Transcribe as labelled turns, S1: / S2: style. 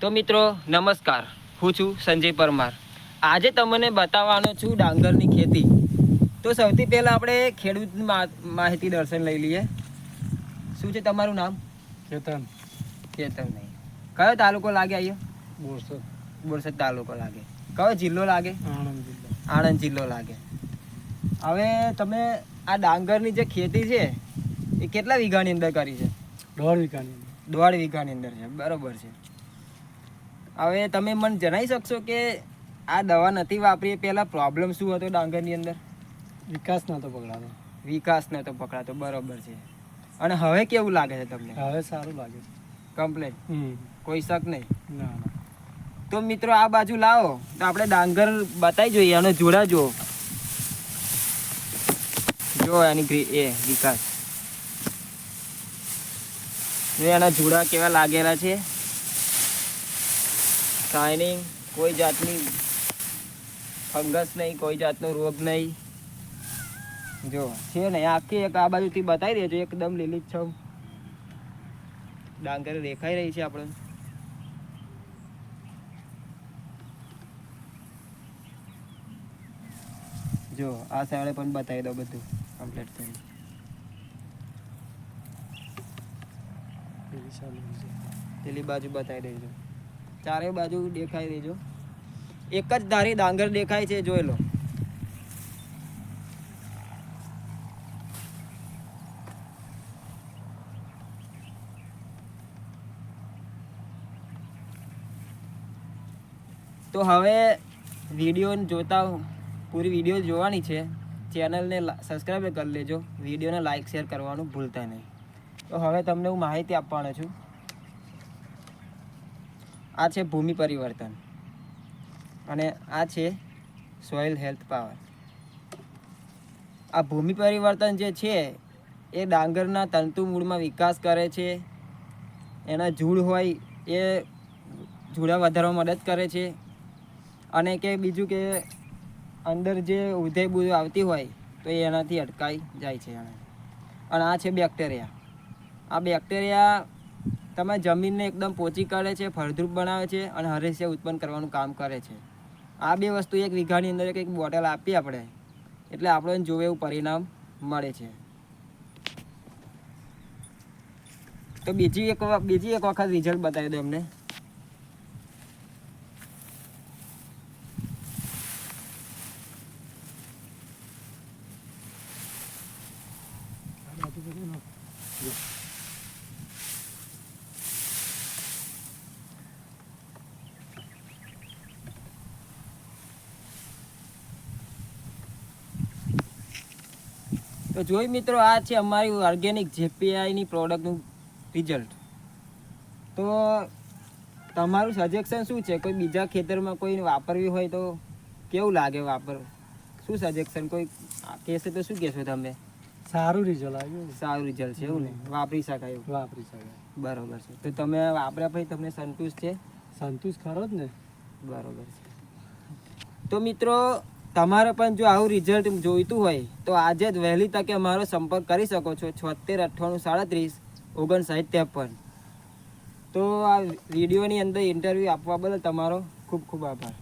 S1: તો મિત્રો નમસ્કાર. હું છું સંજય પરમાર. આજે તમને બતાવવાનો છું ડાંગરની ખેતી. તો સૌથી પહેલાં આપણે ખેડૂત માહિતી દર્શન લઈ લઈએ. શું છે તમારું નામ?
S2: કેતન.
S1: ચેતન નહીં. કયો તાલુકો લાગે અહીંયા
S2: બોરસદ.
S1: બોરસદ તાલુકો લાગે. કયો જિલ્લો લાગે?
S2: આણંદ જિલ્લો.
S1: આણંદ જિલ્લો લાગે. હવે તમે આ ડાંગરની જે ખેતી છે એ કેટલા વીઘાની અંદર કરી છે?
S2: દોઢ વીઘાની
S1: દોઢ વીઘાની અંદર છે. બરોબર છે. હવે તમે મને જણાવી શકશો કે આ દવા નથી વાપરી પહેલાં પ્રોબ્લેમ શું હતો ડાંગરની અંદર?
S2: વિકાસ નહોતો પકડાતો
S1: વિકાસ નહોતો પકડાતો બરોબર છે. અને હવે કેવું લાગે છે તમને?
S2: હવે સારું લાગે છે.
S1: કમ્પ્લેટ કોઈ શક નહીં?
S2: ના
S1: તો મિત્રો આ બાજુ લાવો. તો આપણે ડાંગર બતાવી જોઈએ અને જોડાજો જો એની ગ્રી- એ વિકાસ. એના જોડા કેવા લાગેલા છે. શાઇનિંગ કોઈ જાતની ફંગસ નહીં, કોઈ જાતનો રોગ નહીં. જો, છે ને, આખી એક આ બાજુથી બતાવી દેજો, એકદમ લીલીછમ ડાંગર દેખાઈ રહી છે આપણે જો, આ સાઈડે પણ બતાવી દો બધું કમ્પ્લીટ થઈ. પેલી બાજુ બતાવી દેજો. ચારે બાજુ દેખાઈ દેજો. એક જ ધારી ડાંગર દેખાય છે, જોઈ લો. તો હવે વીડિયો જોતા પૂરી વીડિયો જોવાની છે. ચેનલને સબસ્ક્રાઈબ કરી લેજો. વિડીયોને લાઈક, શેર કરવાનું ભૂલતા નહીં. તો હવે તમને હું માહિતી આપવાનો છું. આ છે ભૂમિ પરિવર્તન. અને આ છે સોઇલ હેલ્થ પાવર આ ભૂમિ પરિવર્તન જે છે, એ ડાંગરના તંતુ મૂળમાં વિકાસ કરે છે. એના ઝૂડ હોય એ ઝૂડા વધારવામાં મદદ કરે છે. અને કે બીજું કે અંદર જે ઉધેબુધ આવતી હોય, તો એનાથી અટકાઈ જાય છે અને આ છે બેક્ટેરિયા આ બેક્ટેરિયા તમે જમીનને એકદમ પોચી કરે છે, ફળદ્રુપ બનાવે છે અને હરેસ્ય ઉત્પન્ન કરવાનું કામ કરે છે. આ બે વસ્તુ એક વીઘાની અંદર એક બોટલ આપીએ આપણે. એટલે આપણે જોવે એવું પરિણામ મળે છે. તો બીજી એક વખત બીજી એક વખત રિઝલ્ટ બતાવી દો એમને.
S2: આ બાજુ બધું ના. જો.
S1: તો જોઈ મિત્રો આ છે અમારી ઓર્ગેનિક જેપીઆઈની પ્રોડક્ટનું રિઝલ્ટ તો તમારું સજેશન શું છે? કોઈ બીજા ખેતરમાં કોઈ વાપરવી હોય તો કેવું લાગે વાપર શું સજેશન કોઈ કહેશે તો શું કહેશો તમે?
S2: સારું રિઝલ્ટ આવ્યું
S1: સારું રિઝલ્ટ છે એવું ને? વાપરી શકાય એવું?
S2: વાપરી શકાય.
S1: બરોબર છે. તો તમે વાપર્યા પછી તમને સંતુષ્ટ છે?
S2: સંતુષ્ટ ખરો જ ને.
S1: બરોબર છે. તો મિત્રો તમારે પણ જો આવું રિઝલ્ટ જોઈતું હોય, તો આજે જ વહેલી તકે અમારો સંપર્ક કરી શકો છો. છોતેર, અઠ્ઠાણું, સાડત્રીસ, ઓગણસાઠ, ત્રેપન. તો આ વિડીયોની અંદર ઇન્ટરવ્યૂ આપવા બદલ તમારો ખૂબ ખૂબ આભાર.